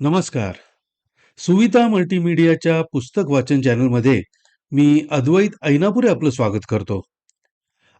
नमस्कार. सुविता मल्टीमीडियाच्या पुस्तक वाचन चॅनलमध्ये मी अद्वैत ऐनापुरे आपलं स्वागत करतो.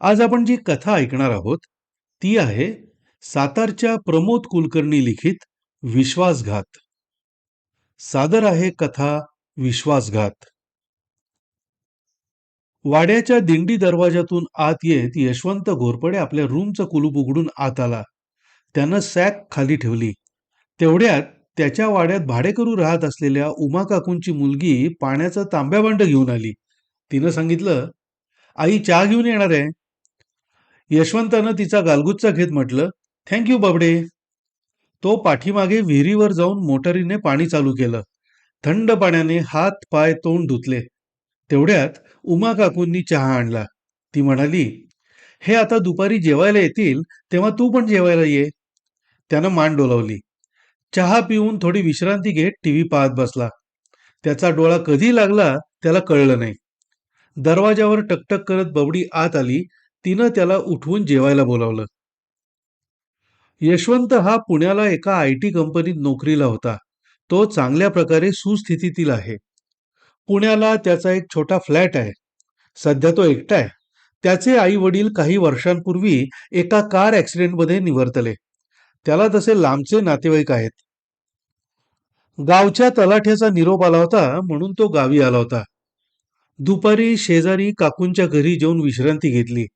आज आपण जी कथा ऐकणार आहोत ती आहे सातारच्या प्रमोद कुलकर्णी लिखित विश्वासघात. सादर आहे कथा विश्वासघात. वाड्याच्या दिंडी दरवाजातून आत येत यशवंत घोरपडे आपल्या रूमचं कुलूप उघडून आत आला. त्यानं सॅक खाली ठेवली. तेवढ्यात त्याच्या वाड्यात भाडेकरू राहत असलेल्या उमा काकूंची मुलगी पाण्याचं तांब्या भांड घेऊन आली. तिनं सांगितलं आई चहा घेऊन येणार आहे. यशवंतानं तिचा गालगुच्चा घेत म्हटलं थँक्यू बाबडे. तो पाठीमागे विहिरीवर जाऊन मोटारीने पाणी चालू केलं. थंड पाण्याने हात पाय तोंड धुतले. तेवढ्यात उमा काकूंनी चहा आणला. ती म्हणाली हे आता दुपारी जेवायला येतील तेव्हा तू पण जेवायला ये. त्यानं मान डोलावली. चहा पिऊन थोडी विश्रांती घेत टीव्ही पाहत बसला. त्याचा डोळा कधी लागला त्याला कळलं नाही. दरवाजावर टकटक करत बबडी आत आली तिनं त्याला उठवून जेवायला बोलावलं. यशवंत हा पुण्याला एका आय टी कंपनीत नोकरीला होता. तो चांगल्या प्रकारे सुस्थितीतील आहे. पुण्याला त्याचा एक छोटा फ्लॅट आहे. सध्या तो एकटा आहे. त्याचे आई वडील काही वर्षांपूर्वी एका कार ॲक्सिडेंटमध्ये निवर्तले. त्याला तसे लांबचे नातेवाईक आहेत. गावच्या तलाठ्याचा निरोप आला होता म्हणून तो गावी आला होता. दुपारी शेजारी काकूंच्या घरी जेवून विश्रांती घेतली.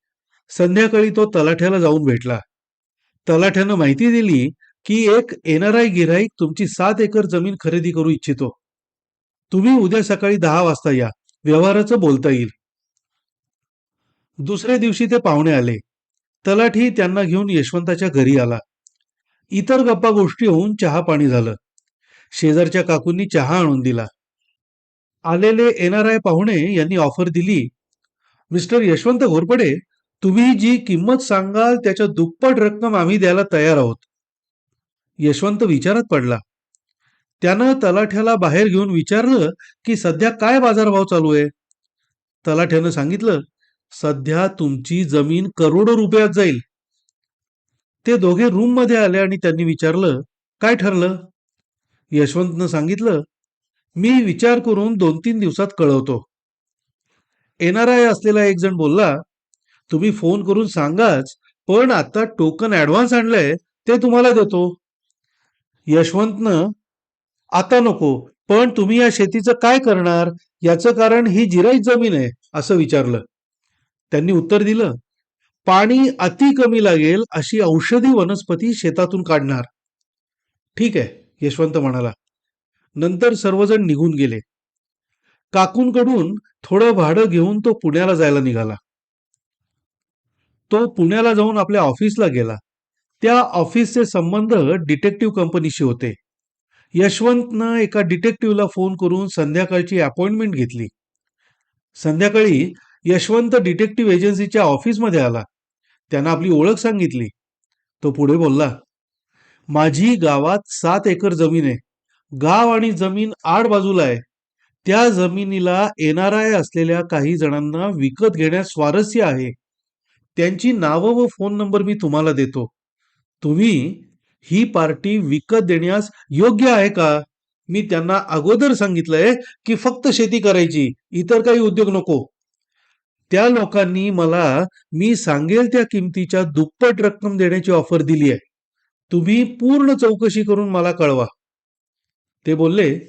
संध्याकाळी तो तलाठ्याला जाऊन भेटला. तलाठ्यानं माहिती दिली की एक एनआरआय गिराईक तुमची सात एकर जमीन खरेदी करू इच्छितो. तुम्ही उद्या सकाळी दहा वाजता या. व्यवहाराचं बोलता येईल. दुसऱ्या दिवशी ते पाहुणे आले. तलाठी त्यांना घेऊन यशवंताच्या घरी आला. इतर गप्पा गोष्टी होऊन चहा पाणी झालं. शेजारच्या काकूंनी चहा आणून दिला. आलेले एनआरआय पाहुणे यांनी ऑफर दिली. मिस्टर यशवंत घोरपडे तुम्ही जी किंमत सांगाल त्याच्या दुप्पट रक्कम आम्ही द्यायला तयार आहोत. यशवंत विचारात पडला. त्यानं तलाठ्याला बाहेर घेऊन विचारलं की सध्या काय बाजारभाव चालू आहे? तलाठ्यानं सांगितलं सध्या तुमची जमीन करोडो रुपयात जाईल. ते दोघे रूममध्ये आले आणि त्यांनी विचारलं काय ठरलं? यशवंतनं सांगितलं मी विचार करून दोन तीन दिवसात कळवतो. एनआरआय असलेला एक जण बोलला तुम्ही फोन करून सांगाच पण आता टोकन ऍडव्हान्स आणलंय ते तुम्हाला देतो. यशवंतनं आता नको पण तुम्ही या शेतीचं काय करणार? याचं कारण ही जिराईत जमीन आहे असं विचारलं. त्यांनी उत्तर दिलं पाणी अति कमी लागेल अशी औषधी वनस्पती शेतातून काढणार. ठीक आहे यशवंत म्हणाला. नंतर सर्वजण निघून गेले. काकूंकडून थोडं भाडं घेऊन तो पुण्याला जायला निघाला. तो पुण्याला जाऊन आपल्या ऑफिसला गेला. त्या ऑफिसचे संबंध डिटेक्टिव्ह कंपनीशी होते. यशवंतनं एका डिटेक्टिव्हला फोन करून संध्याकाळची अपॉइंटमेंट घेतली. संध्याकाळी यशवंत डिटेक्टिव्ह एजन्सीच्या ऑफिसमध्ये आला. त्यांना आपली ओळख सांगितली. तो पुढे बोलला माझी गावात सात एकर जमीन आहे. गाव आणि जमीन आड बाजूला आहे. त्या जमिनीला एनआरआय असलेल्या काही जणांना विकत घेण्यास स्वारस्य आहे. त्यांची नावं व फोन नंबर मी तुम्हाला देतो. तुम्ही ही पार्टी विकत देण्यास योग्य आहे का? मी त्यांना अगोदर सांगितलंय की फक्त शेती करायची. इतर काही उद्योग नको. त्या लोकांनी मला मी सांगेल त्या किमतीच्या दुप्पट रक्कम देण्याची ऑफर दिली आहे. तुम्ही पूर्ण चौकशी करून मला कळवा. ते बोलले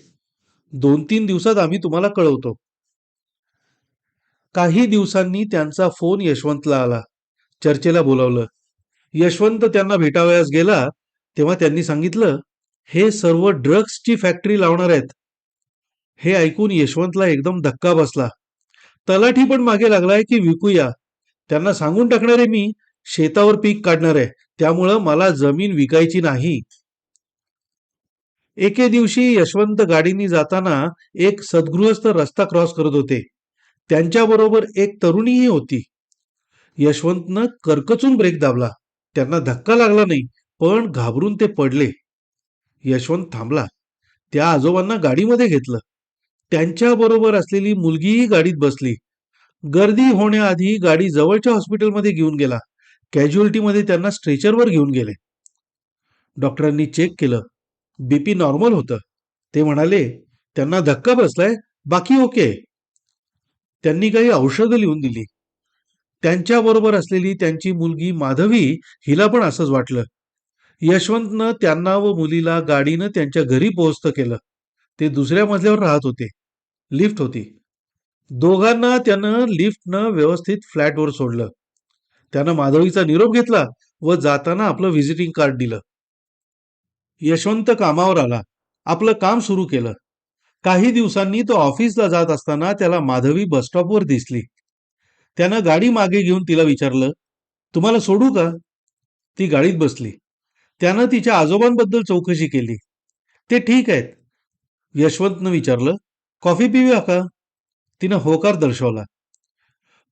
दोन तीन दिवसात आम्ही तुम्हाला कळवतो. काही दिवसांनी त्यांचा फोन यशवंतला आला. चर्चेला बोलावलं. यशवंत त्यांना भेटावयास गेला तेव्हा त्यांनी सांगितलं हे सर्व ड्रग्सची फॅक्टरी लावणार आहेत. हे ऐकून यशवंतला एकदम धक्का बसला. तलाठी पण मागे लागलाय की विकूया. त्यांना सांगून टाकणारे मी शेतावर पीक काढणार आहे. त्यामुळं मला जमीन विकायची नाही. एके दिवशी यशवंत गाडीनी जाताना एक सद्गृहस्थ रस्ता क्रॉस करत होते. त्यांच्याबरोबर एक तरुणीही होती. यशवंतनं करकचून ब्रेक दाबला. त्यांना धक्का लागला नाही पण घाबरून ते पडले. यशवंत थांबला. त्या आजोबांना गाडीमध्ये घेतलं. त्यांच्याबरोबर असलेली मुलगीही गाडीत बसली. गर्दी होण्याआधी गाडी जवळच्या हॉस्पिटलमध्ये घेऊन गेला. कॅज्युअल्टीमध्ये त्यांना स्ट्रेचरवर घेऊन गेले. डॉक्टरांनी चेक केलं. बीपी नॉर्मल होतं. ते म्हणाले त्यांना धक्का बसलाय बाकी ओके. त्यांनी काही औषधं लिहून दिली. त्यांच्याबरोबर असलेली त्यांची मुलगी माधवी हिला पण असंच वाटलं. यशवंतनं त्यांना व मुलीला गाडीनं त्यांच्या घरी पोहोचतं केलं. ते दुसऱ्या मजल्यावर राहत होते. लिफ्ट होती. दोघांना त्यानं लिफ्टनं व्यवस्थित फ्लॅटवर सोडलं. त्यानं माधवीचा निरोप घेतला व जाताना आपलं व्हिजिटिंग कार्ड दिलं. यशवंत कामावर आला. आपलं काम सुरू केलं. काही दिवसांनी तो ऑफिसला जात असताना त्याला माधवी बसस्टॉपवर दिसली. त्यानं गाडी मागे घेऊन तिला विचारलं तुम्हाला सोडू का? ती गाडीत बसली. त्यानं तिच्या आजोबांबद्दल चौकशी केली. ते ठीक आहेत. यशवंतनं विचारलं कॉफी पिऊया का? तिनं होकार दर्शवला.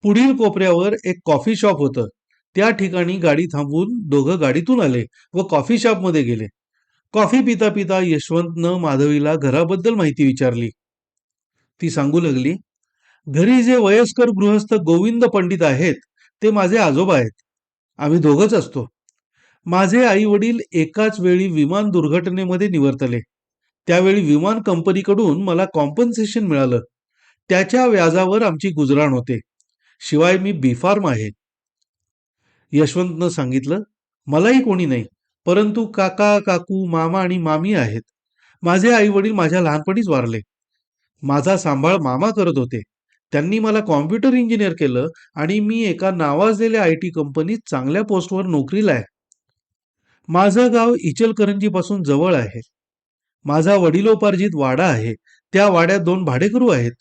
पुढील कोपऱ्यावर एक कॉफी शॉप होतं. त्या ठिकाणी गाडी थांबवून दोघं गाडीतून आले व कॉफी शॉपमध्ये गेले. कॉफी पिता पिता यशवंतनं माधवीला घराबद्दल माहिती विचारली. ती सांगू लागली घरी जे वयस्कर गृहस्थ गोविंद पंडित आहेत ते माझे आजोबा आहेत. आम्ही दोघंच असतो. माझे आई वडील एकाच वेळी विमान दुर्घटनेमध्ये निवर्तले. त्यावेळी विमान कंपनीकडून मला कॉम्पन्सेशन मिळालं. त्याच्या व्याजावर आमची गुजराण होते. शिवाय मी बीफार्म आहे. यशवंतनं सांगितलं मलाही कोणी नाही परंतु काका काकू मामा आणि मामी आहेत. माझे आई वडील माझ्या लहानपणीच वारले. माझा सांभाळ मामा करत होते. त्यांनी मला कॉम्प्युटर इंजिनियर केलं आणि मी एका नावाजलेल्या आय टी कंपनीत चांगल्या पोस्टवर नोकरीला आहे. माझं गाव इचलकरंजीपासून जवळ आहे. माझा वडिलोपार्जित वाडा आहे. त्या वाड्यात दोन भाडेकरू आहेत.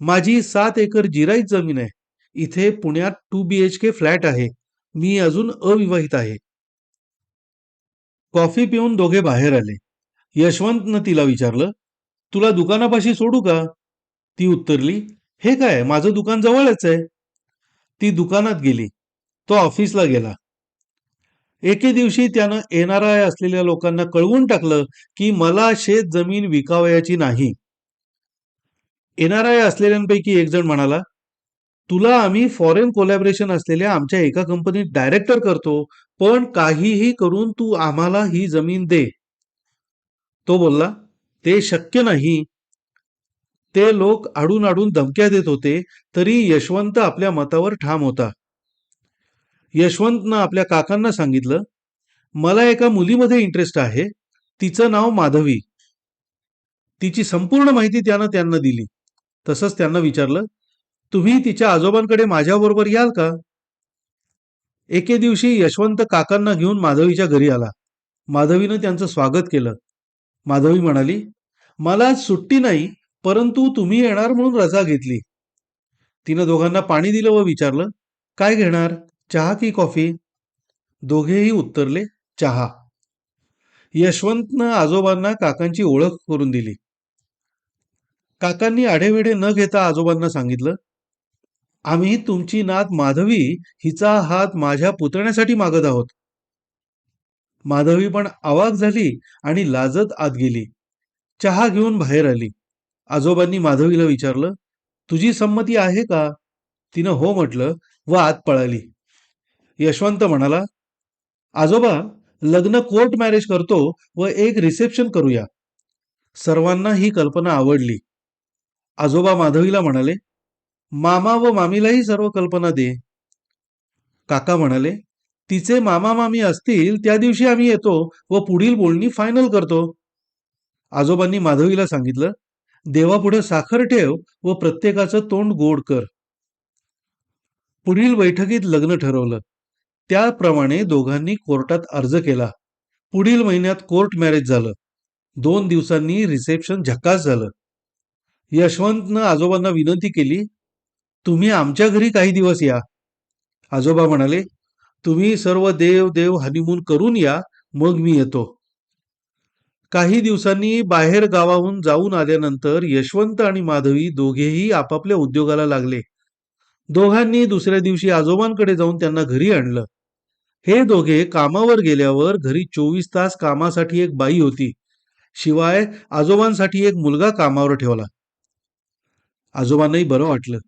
माझी सात एकर जिराईत जमीन आहे. इथे पुण्यात two B H K flat आहे. मी अजून अविवाहित आहे. कॉफी पिऊन दोघे बाहेर आले. यशवंतनं तिला विचारलं तुला दुकानापाशी सोडू का? ती उत्तरली हे काय? माझं दुकान जवळच आहे. ती दुकानात गेली. तो ऑफिसला गेला. एके दिवशी त्यानं येणाऱ्या असलेल्या लोकांना कळवून टाकलं की मला शेत जमीन विकावयाची नाही. येणाऱ्या असलेल्यांपैकी एक जण म्हणाला तुला आम्ही फॉरेन कोलॅबरेशन असलेल्या आमच्या एका कंपनीत डायरेक्टर करतो पण काहीही करून तू आम्हाला ही जमीन दे. तो बोलला ते शक्य नाही. ते लोक आडून आडून धमक्या देत होते तरी यशवंत आपल्या मतावर ठाम होता. यशवंतनं आपल्या काकांना सांगितलं मला एका मुलीमध्ये इंटरेस्ट आहे. तिचं नाव माधवी. तिची संपूर्ण माहिती त्यानं त्यांना दिली. तसंच त्यांना विचारलं तुम्ही तिच्या आजोबांकडे माझ्याबरोबर याल का? एके दिवशी यशवंत काकांना घेऊन माधवीच्या घरी आला. माधवीनं त्यांचं स्वागत केलं. माधवी म्हणाली मला आज सुट्टी नाही परंतु तुम्ही येणार म्हणून रजा घेतली. तिनं दोघांना पाणी दिलं व विचारलं काय घेणार? चहा की कॉफी? दोघेही उत्तरले चहा. यशवंतनं आजोबांना काकांची ओळख करून दिली. काकांनी आढेवेढे न घेता आजोबांना सांगितलं आम्ही तुमची नात माधवी हिचा हात माझ्या पुतण्यासाठी मागत आहोत. माधवी पण आवाक झाली आणि लाजत आत गेली. चहा घेऊन बाहेर आली. आजोबांनी माधवीला विचारलं तुझी संमती आहे का? तिनं हो म्हटलं व आत पळाली. यशवंत म्हणाला आजोबा लग्न कोर्ट मॅरेज करतो व एक रिसेप्शन करूया. सर्वांना ही कल्पना आवडली. आजोबा माधवीला म्हणाले मामा व मामीलाही सर्व कल्पना दे. काका म्हणाले तिचे मामा मामी असतील त्या दिवशी आम्ही येतो व पुढील बोलणी फायनल करतो. आजोबांनी माधवीला सांगितलं देवापुढे साखर ठेव व प्रत्येकाचं तोंड गोड कर. पुढील बैठकीत लग्न ठरवलं. त्याप्रमाणे दोघांनी कोर्टात अर्ज केला. पुढील महिन्यात कोर्ट मॅरेज झालं. दोन दिवसांनी रिसेप्शन झकास झालं. यशवंतनं आजोबांना विनंती केली तुम्ही आमच्या घरी काही दिवस या. आजोबा म्हणाले तुम्ही सर्व देव देव हनीमून करून या मग मी येतो. काही दिवसांनी बाहेर गावाहून जाऊन आल्यानंतर यशवंत आणि माधवी दोघेही आपापल्या उद्योगाला लागले. दोघांनी दुसऱ्या दिवशी आजोबांकडे जाऊन त्यांना घरी आणलं. हे दोघे कामावर गेल्यावर घरी चोवीस तास कामासाठी एक बाई होती. शिवाय आजोबांसाठी एक मुलगा कामावर ठेवला. आजोबांनाही बरं वाटलं.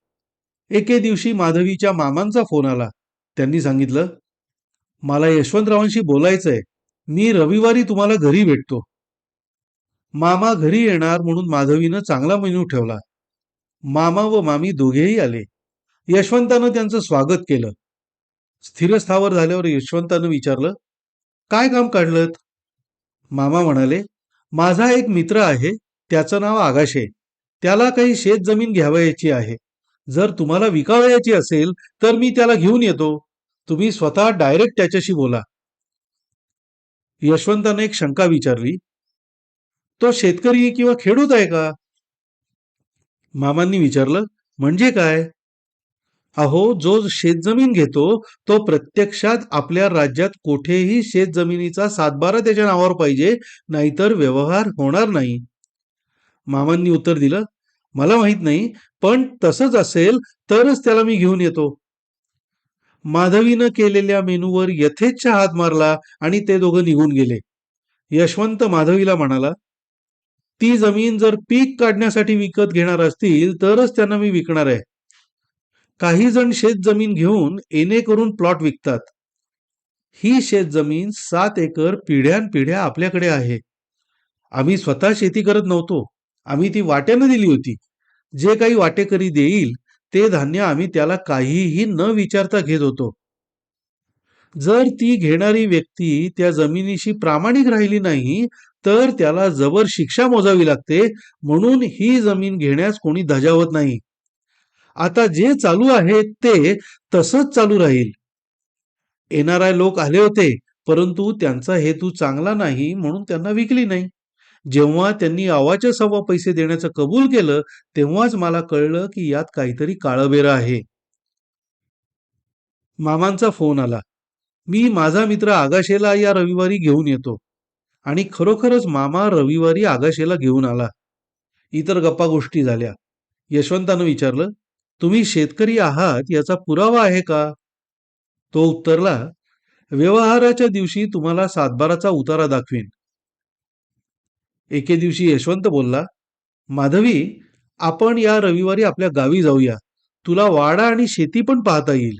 एके दिवशी माधवीच्या मामांचा फोन आला. त्यांनी सांगितलं मला यशवंतरावांशी बोलायचंय. मी रविवारी तुम्हाला घरी भेटतो. मामा घरी येणार म्हणून माधवीनं चांगला मेनू ठेवला. मामा व मामी दोघेही आले. यशवंतानं त्यांचं स्वागत केलं. स्थिरस्थावर झाल्यावर यशवंतानं विचारलं काय काम काढलं मामा म्हणाले माझा एक मित्र आहे त्याचं नाव आगाशे. त्याला काही शेत जमीन घ्यावयाची आहे. जर तुम्हाला विकावयाची असेल तर मी त्याला घेऊन येतो. तुम्ही स्वतः डायरेक्ट त्याच्याशी बोला. यशवंताने एक शंका विचारली तो शेतकरी किंवा खेडूत आहे का? मामांनी विचारलं म्हणजे काय? अहो जो शेतजमीन घेतो तो प्रत्यक्षात आपल्या राज्यात कुठेही शेतजमिनीचा सातबारा त्याच्या नावावर पाहिजे नाहीतर व्यवहार होणार नाही. मामांनी उत्तर दिलं मला माहीत नाही पण तसंच असेल तरच त्याला मी घेऊन येतो. माधवीनं केलेल्या मेनूवर यथेच्छ हात मारला आणि ते दोघं निघून गेले. यशवंत माधवीला म्हणाला ती जमीन जर पीक काढण्यासाठी विकत घेणार असतील तरच त्यांना मी विकणार आहे. काही जण शेत जमीन घेऊन एने करून प्लॉट विकतात. ही शेत जमीन सात एकर पिढ्यानपिढ्या आपल्याकडे आहे. आम्ही स्वतः शेती करत नव्हतो. आम्ही ती वाट्यानं दिली होती. जे काही वाटेकरी देईल ते धान्य आम्ही त्याला काहीही न विचारता घेत होतो. जर ती घेणारी व्यक्ती त्या जमिनीशी प्रामाणिक राहिली नाही तर त्याला जबर शिक्षा मोजावी लागते म्हणून ही जमीन घेण्यास कोणी धजावत नाही. आता जे चालू आहे ते तसंच चालू राहील. एनआरआय लोक आले होते परंतु त्यांचा हेतू चांगला नाही म्हणून त्यांना विकली नाही. जेव्हा त्यांनी आवाच्या सव्वा पैसे देण्याचं कबूल केलं तेव्हाच मला कळलं की यात काहीतरी काळबेरं आहे. मामांचा फोन आला. मी माझा मित्र आगाशेला या रविवारी घेऊन येतो. आणि खरोखरच मामा रविवारी आगाशेला घेऊन आला. इतर गप्पा गोष्टी झाल्या. यशवंतानं विचारलं तुम्ही शेतकरी आहात याचा पुरावा आहे का? तो उत्तरला व्यवहाराच्या दिवशी तुम्हाला सातबाराचा उतारा दाखवीन. एके दिवशी यशवंत बोलला माधवी आपण या रविवारी आपल्या गावी जाऊया. तुला वाडा आणि शेती पण पाहता येईल.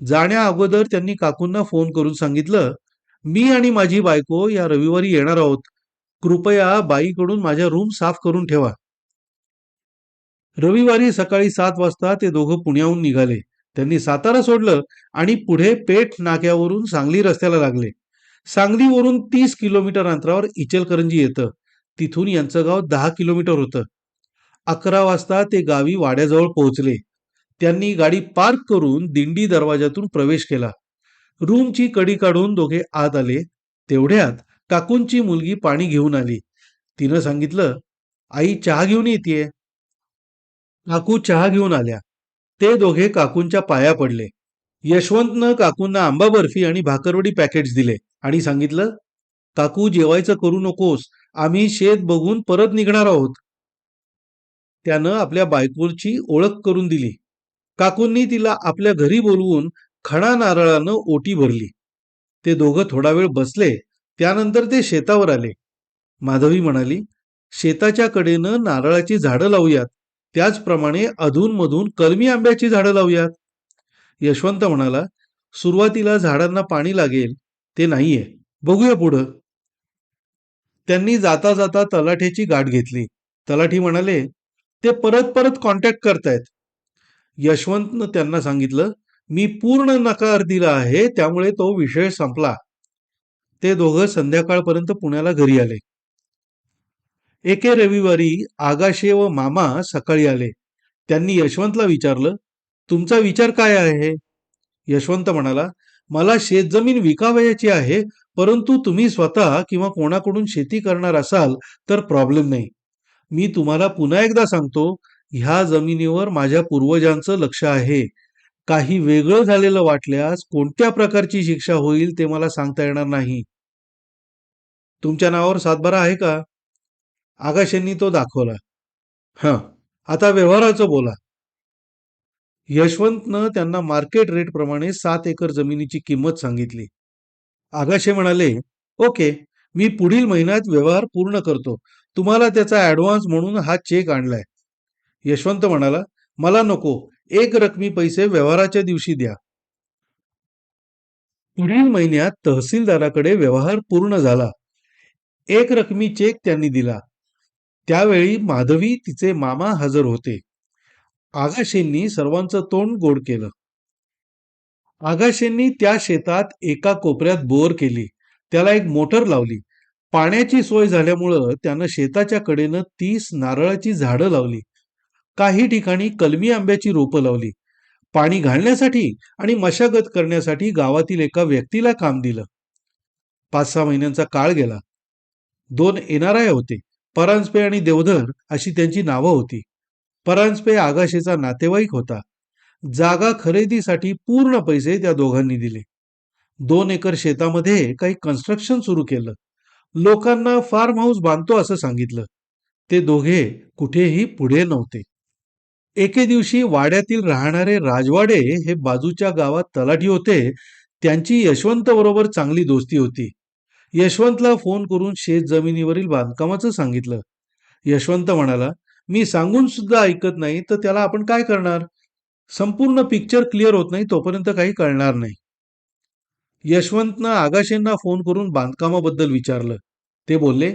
जाण्या अगोदर त्यांनी काकूंना फोन करून सांगितलं मी आणि माझी बायको या रविवारी येणार आहोत. कृपया बाईकडून माझ्या रूम साफ करून ठेवा. रविवारी सकाळी सात वाजता ते दोघं पुण्याहून निघाले. त्यांनी सातारा सोडलं आणि पुढे पेठ नाक्यावरून सांगली रस्त्याला लागले. सांगलीवरून तीस किलोमीटर अंतरावर इचलकरंजी येतं. तिथून यांचं गाव दहा किलोमीटर होतं. अकरा वाजता ते गावी वाड्याजवळ पोहोचले. त्यांनी गाडी पार्क करून दिंडी दरवाजातून प्रवेश केला. रूमची कडी काढून दोघे आत आले. तेवढ्यात काकूंची मुलगी पाणी घेऊन आली. तिनं सांगितलं आई चहा घेऊन येते काकू चहा घेऊन आल्या. ते दोघे काकूंच्या पाया पडले. यशवंतनं काकूंना आंबा बर्फी आणि भाकरवडी पॅकेट्स दिले आणि सांगितलं काकू जेवायचं करू नकोस. आम्ही शेत बघून परत निघणार आहोत. त्यानं आपल्या बायकोची ओळख करून दिली. काकूंनी तिला आपल्या घरी बोलवून खणा नारळानं ओटी भरली. ते दोघं थोडा वेळ बसले. त्यानंतर ते शेतावर आले. माधवी म्हणाली शेताच्या कडेनं नारळाची झाडं लावूयात. त्याचप्रमाणे अधूनमधून कलमी आंब्याची झाडं लावूयात. यशवंत म्हणाला सुरुवातीला झाडांना पाणी लागेल ते नाहीये. बघूया पुढं. त्यांनी जाता जाता तलाठ्याची गाठ घेतली. तलाठी म्हणाले ते परत परत कॉन्टॅक्ट करतायत. यशवंतनं त्यांना सांगितलं मी पूर्ण नकार दिला आहे त्यामुळे तो विषय संपला. ते दोघं संध्याकाळपर्यंत पुण्याला घरी आले. एके रविवारी आगाशे व मामा सकाळी आले. त्यांनी यशवंतला विचारलं तुमचा विचार काय आहे? यशवंत म्हणाला मला शेतजमीन विकावयाची आहे परंतु तुम्ही स्वतः किंवा कोणाकडून शेती करणार असाल तर प्रॉब्लेम नाही. मी तुम्हाला पुन्हा एकदा सांगतो ह्या जमिनीवर माझ्या पूर्वजांचं लक्ष आहे. काही वेगळं झालेलं वाटल्यास कोणत्या प्रकारची शिक्षा होईल ते मला सांगता येणार नाही. तुमच्या नावावर सातबारा आहे का? आकाशांनी तो दाखवला. हं आता व्यवहाराचं बोला. यशवंतनं त्यांना मार्केट रेट प्रमाणे सात एकर जमिनीची किंमत सांगितली. आगाशे म्हणाले ओके मी पुढील महिन्यात व्यवहार पूर्ण करतो. तुम्हाला त्याचा ऍडव्हान्स म्हणून हा चेक आणलाय. यशवंत म्हणाला मला नको एक रकमी पैसे व्यवहाराच्या दिवशी द्या. पुढील महिन्यात तहसीलदाराकडे व्यवहार पूर्ण झाला. एक रकमी चेक त्यांनी दिला. त्यावेळी माधवी तिचे मामा हजर होते. आगाशेंनी सर्वांचं तोंड गोड केलं. आगाशेंनी त्या शेतात एका कोपऱ्यात बोर केली. त्याला एक मोटर लावली. पाण्याची सोय झाल्यामुळं त्यानं शेताच्या कडेनं तीस नारळाची झाडं लावली. काही ठिकाणी कलमी आंब्याची रोपं लावली. पाणी घालण्यासाठी आणि मशागत करण्यासाठी गावातील एका व्यक्तीला काम दिलं. पाच सहा महिन्यांचा काळ गेला. दोन एनआरआय होते. परांजपे आणि देवधर अशी त्यांची नावं होती. परांजपे आगाशेचा नातेवाईक होता. जागा खरेदीसाठी पूर्ण पैसे त्या दोघांनी दिले. दोन एकर शेतामध्ये काही कन्स्ट्रक्शन सुरू केलं. लोकांना फार्म हाऊस बांधतो असं सांगितलं. ते दोघे कुठेही पुढे नव्हते. एके दिवशी वाड्यातील राहणारे राजवाडे हे बाजूच्या गावात तलाठी होते. त्यांची यशवंत बरोबर चांगली दोस्ती होती. यशवंतला फोन करून शेत जमिनीवरील बांधकामाचं सांगितलं. यशवंत म्हणाला मी सांगून सुद्धा ऐकत नाही तर त्याला आपण काय करणार? संपूर्ण पिक्चर क्लिअर होत नाही तोपर्यंत काही कळणार नाही. यशवंतनं आगाशेंना फोन करून बांधकामाबद्दल विचारलं. ते बोलले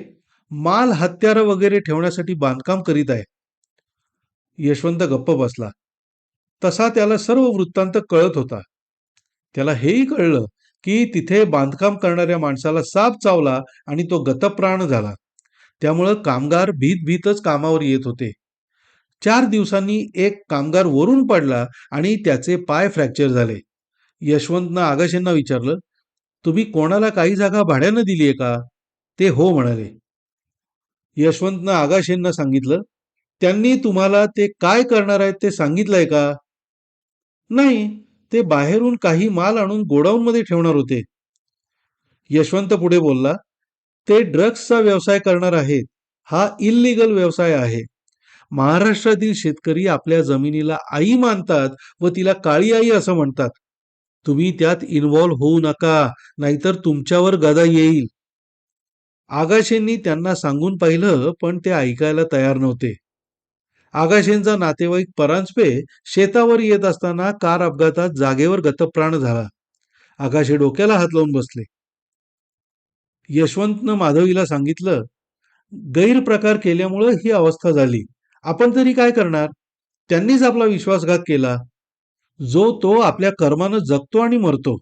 माल हत्यारं वगैरे ठेवण्यासाठी बांधकाम करीत आहे. यशवंत गप्प बसला. तसा त्याला सर्व वृत्तांत कळत होता. त्याला हेही कळलं की तिथे बांधकाम करणाऱ्या माणसाला साप चावला आणि तो गतप्राण झाला. त्यामुळं कामगार भीत भीतच कामावर येत होते. चार दिवसांनी एक कामगार वरून पडला आणि त्याचे पाय फ्रॅक्चर झाले. यशवंतनं आगाशेंना विचारलं तुम्ही कोणाला काही जागा भाड्यानं दिली आहे का? ते हो म्हणाले. यशवंतनं आगाशेंना सांगितलं त्यांनी तुम्हाला ते काय करणार आहेत ते सांगितलंय का? नाही ते बाहेरून काही माल आणून गोडाऊनमध्ये ठेवणार होते. यशवंत पुढे बोलला ते ड्रग्सचा व्यवसाय करणार आहेत. हा इल्लिगल व्यवसाय आहे. महाराष्ट्रातील शेतकरी आपल्या जमिनीला आई मानतात व तिला काळी आई असं म्हणतात. तुम्ही त्यात इन्व्हॉल्व्ह होऊ नका नाहीतर तुमच्यावर गदा येईल. आगाशेंनी त्यांना सांगून पाहिलं पण ते ऐकायला तयार नव्हते. आगाशेंचा नातेवाईक परांजपे शेतावर येत असताना कार अपघातात जागेवर गतप्राण झाला. आकाशे डोक्याला हात लावून बसले. यशवंतनं माधवीला सांगितलं गैरप्रकार केल्यामुळं ही अवस्था झाली. आपण तरी काय करणार? त्यांनीच आपला विश्वासघात केला. जो तो आपल्या कर्मानं जगतो आणि मरतो.